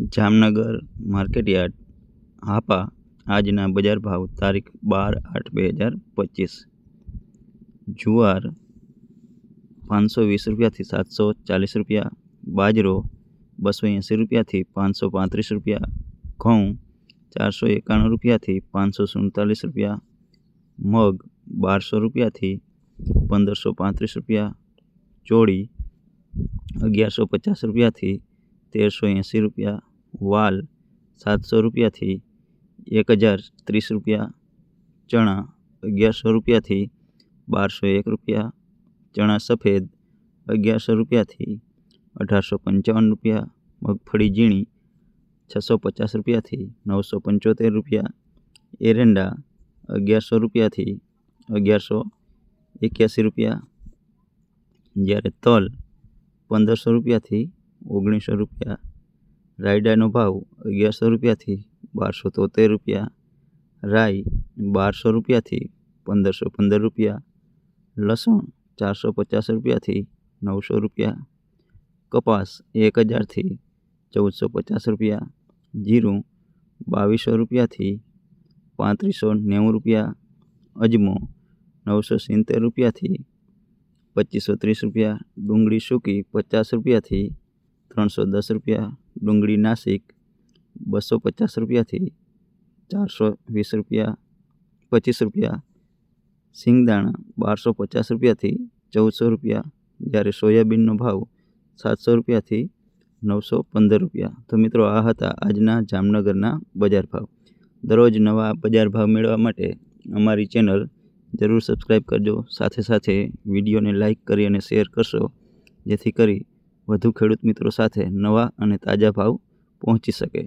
Jamnagar market yard, Hapa, આજના બજાર ભાવ, તારીખ બાર આઠ બે હજાર પચીસ. જુવાર, પાંચસો વીસ રૂપિયાથી સાતસો ચાલીસ રૂપિયા. બાજરો, બસો એંસી રૂપિયાથી પાંચસો પાંત્રીસ રૂપિયા. ઘઉં, ચારસો એકાણું રૂપિયાથી પાંચસો સુડતાલીસ રૂપિયા. મગ, બારસો રૂપિયાથી પંદરસો પાંત્રીસ રૂપિયા. ચોળી, અગિયારસો પચાસ રૂપિયાથી તેરસો એંસી રૂપિયા, વાલ સાતસો રૂપિયાથી એક હજાર ત્રીસ રૂપિયા, ચણા અગિયારસો રૂપિયાથી બારસો એક રૂપિયા, ચણા સફેદ અગિયારસો રૂપિયાથી અઢારસો પંચાવન રૂપિયા, મગફળી ઝીણી છસો પચાસ રૂપિયાથી નવસો પંચોતેર રૂપિયા, એરંડા અગિયારસો રૂપિયાથી અગિયારસો એક્યાસી રૂપિયા, જ્યારે તલ પંદરસો રૂપિયાથી ઓગણીસો રૂપિયા. રાયડાનો ભાવ અગિયારસો રૂપિયાથી બારસો તોતેર રૂપિયા. રાઈ બારસો રૂપિયાથી પંદરસો પંદર રૂપિયા. લસણ ચારસો પચાસ રૂપિયાથી નવસો રૂપિયા. કપાસ એક હજારથી ચૌદસો પચાસ રૂપિયા. જીરું બાવીસો રૂપિયાથી પાંત્રીસો નેવું રૂપિયા. અજમો નવસો સિત્તેર રૂપિયાથી પચીસો ત્રીસ રૂપિયા. ડુંગળી સૂકી પચાસ રૂપિયાથી ત્રણસો દસ રૂપિયા, ડુંગળી નાસિક બસો પચાસ રૂપિયાથી ચારસો વીસ રૂપિયા, પચીસ રૂપિયા, સિંગદાણા બારસો પચાસ રૂપિયાથી ચૌદસો રૂપિયા, જ્યારે સોયાબીનનો ભાવ સાતસો રૂપિયાથી નવસો પંદર રૂપિયા. તો મિત્રો, આ હતા આજના જામનગરના બજાર ભાવ. દરરોજ નવા બજાર ભાવ મેળવવા માટે અમારી ચેનલ જરૂર સબસ્ક્રાઈબ કરજો. સાથે સાથે વિડીયોને લાઈક કરી અને શેર કરશો, જેથી કરી વધુ ખેડૂત મિત્રો સાથે નવા અને તાજા ભાવ પહોંચી શકે.